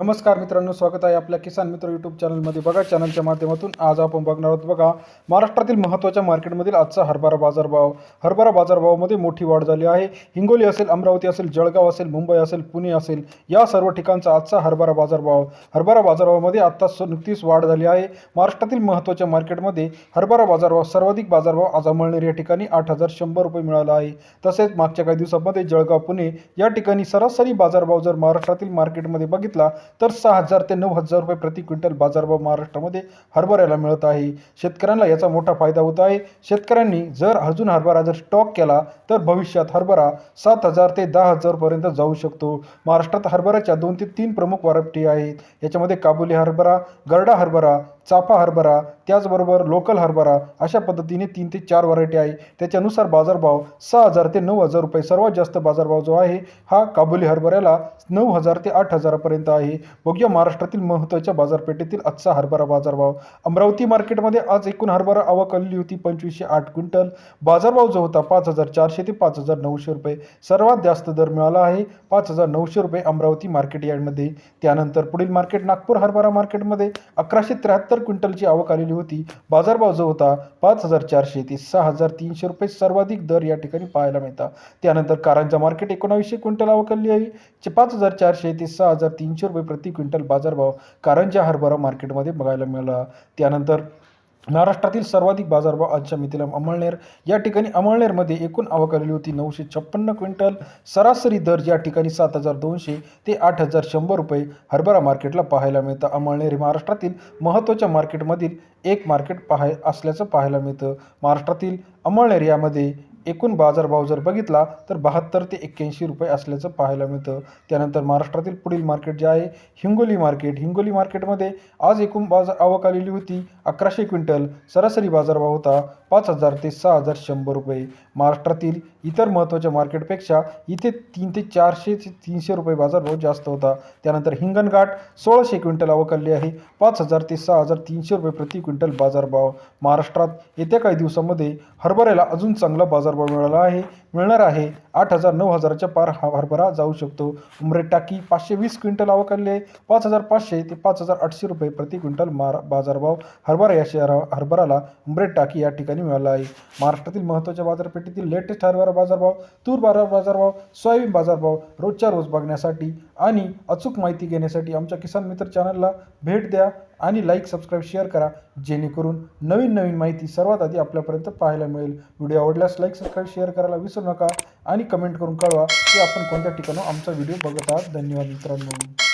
नमस्कार मित्रांनो स्वागत आहे आपल्या किसान मित्र यूट्यूब चॅनलमध्ये. बघा चॅनलच्या माध्यमातून आज आपण बघणार आहोत बघा महाराष्ट्रातील महत्त्वाच्या मार्केटमधील आजचा हरभरा बाजारभाव. हरभरा बाजारभावामध्ये मोठी वाढ झाली आहे. हिंगोली असेल अमरावती असेल जळगाव असेल मुंबई असेल पुणे असेल या सर्व ठिकाणचा आजचा हरभरा बाजारभाव. हरभरा बाजारभावामध्ये आत्ता नुकतीच वाढ झाली आहे. महाराष्ट्रातील महत्त्वाच्या मार्केटमध्ये हरभरा बाजारभाव सर्वाधिक बाजारभाव आज अमळनेर या ठिकाणी आठ हजार शंभर रुपये मिळाला आहे. तसेच मागच्या काही दिवसांमध्ये जळगाव पुणे या ठिकाणी सरासरी बाजारभाव जर महाराष्ट्रातील मार्केटमध्ये बघितला तर सहा हजार ते नऊ हजार रुपये प्रति क्विंटल बाजारभाव महाराष्ट्रामध्ये हरभऱ्याला मिळत आहे. शेतकऱ्यांना याचा मोठा फायदा होत आहे. शेतकऱ्यांनी जर अजून हरभरा जर स्टॉक केला तर भविष्यात हरभरा सात हजार ते दहा हजारपर्यंत जाऊ शकतो. महाराष्ट्रात हरभऱ्याच्या दोन ते तीन प्रमुख व्हरायटी आहेत. याच्यामध्ये काबुली हरभरा गरडा हरभरा चाफा हरभरा त्याचबरोबर लोकल हरभरा अशा पद्धतीने तीन ते चार व्हरायटी आहे. त्याच्यानुसार बाजारभाव सहा हजार ते नऊ हजार रुपये. सर्वात जास्त बाजारभाव जो आहे हा काबुली हरभऱ्याला नऊ हजार ते आठ हजारापर्यंत आहे. बघूया महाराष्ट्रातील महत्त्वाच्या बाजारपेठेतील आजचा हरभरा बाजारभाव. अमरावती मार्केटमध्ये आज एकूण हरभरा आवक आलेली होती पंचवीसशे आठ क्विंटल. बाजारभाव जो होता पाच हजार चारशे ते पाच हजार नऊशे रुपये. सर्वात जास्त दर मिळाला आहे पाच हजार नऊशे रुपये अमरावती मार्केट यार्डमध्ये. त्यानंतर पुढील मार्केट नागपूर हरभरा मार्केटमध्ये अकराशे त्र्याहत्तर क्विंटलची आवक आलेली होती. बाजारभाव जो होता पाच हजार चारशे ते सहा हजार तीनशे रुपये सर्वाधिक दर या ठिकाणी पाहायला मिळतात त्यानंतर कारांचा मार्केट एकोणावीसशे क्विंटल आवक आली आहे. पाच हजार चारशे ते सहा हजार तीनशे रुपये प्रति क्विंटल बाजारभाव कारंजा हरभरा मार्केटमध्ये बघायला मिळाला. त्यानंतर महाराष्ट्रातील सर्वाधिक बाजारभाव आजच्या मितीला अमळनेर. या ठिकाणी अमळनेरमध्ये एकूण आवक आलेली होती नऊशे छप्पन्न क्विंटल. सरासरी दर या ठिकाणी सात हजार दोनशे ते आठ हजार शंभर रुपये हरभरा मार्केटला पाहायला मिळतं. अमळनेर हे महाराष्ट्रातील महत्त्वाच्या मार्केटमधील एक मार्केट पाहाय असल्याचं पाहायला मिळतं. महाराष्ट्रातील अमळनेर यामध्ये एकूण बाजारभाव जर बघितला तर बहात्तर ते एक्क्याऐंशी रुपये असल्याचं पाहायला मिळतं. त्यानंतर महाराष्ट्रातील पुढील मार्केट जे आहे हिंगोली मार्केट हिंगोली मार्केटमध्ये आज एकूण बाजार आवक आलेली होती अकराशे क्विंटल. सरासरी बाजारभाव होता पाच हजार ते सहा हजार शंभर रुपये. महाराष्ट्रातील इतर महत्त्वाच्या मार्केटपेक्षा इथे तीन ते चारशे ते तीनशे रुपये बाजारभाव जास्त होता. त्यानंतर हिंगणघाट सोळाशे क्विंटल आवक आली आहे. पाच हजार ते सहा हजार तीनशे रुपये प्रति क्विंटल बाजारभाव. महाराष्ट्रात येत्या काही दिवसामध्ये हरभऱ्याला अजून चांगला बाजार पाठबळ मिळाला आहे. मिळणार आहे. आठ हजार नऊ हजाराच्या पार हा हरभरा जाऊ शकतो. उमरेट टाकी पाचशे वीस क्विंटल आवकाले आहे. पाच हजार पाचशे ते पाच हजार आठशे रुपये प्रति क्विंटल मार बाजारभाव हरभरा या शहरा हरभराला उमरेट टाकी या ठिकाणी मिळाला आहे. महाराष्ट्रातील महत्त्वाच्या बाजारपेठेतील लेटेस्ट हरभरा बाजारभाव तूर बाजार बाजारभाव सोयाबीन बाजारभाव रोजच्या रोज बघण्यासाठी आणि अचूक माहिती घेण्यासाठी आमच्या किसान मित्र चॅनलला भेट द्या आणि लाईक सबस्क्राईब शेअर करा. जेणेकरून नवीन नवीन माहिती सर्वात आधी आपल्यापर्यंत पाहायला मिळेल. व्हिडिओ आवडल्यास लाईक सबस्क्राईब शेअर करायला विसरू नका आणि कमेंट करून कळवा की आपण कोणत्या ठिकाणं आमचा व्हिडिओ बघत आहात. धन्यवाद मित्रांनो.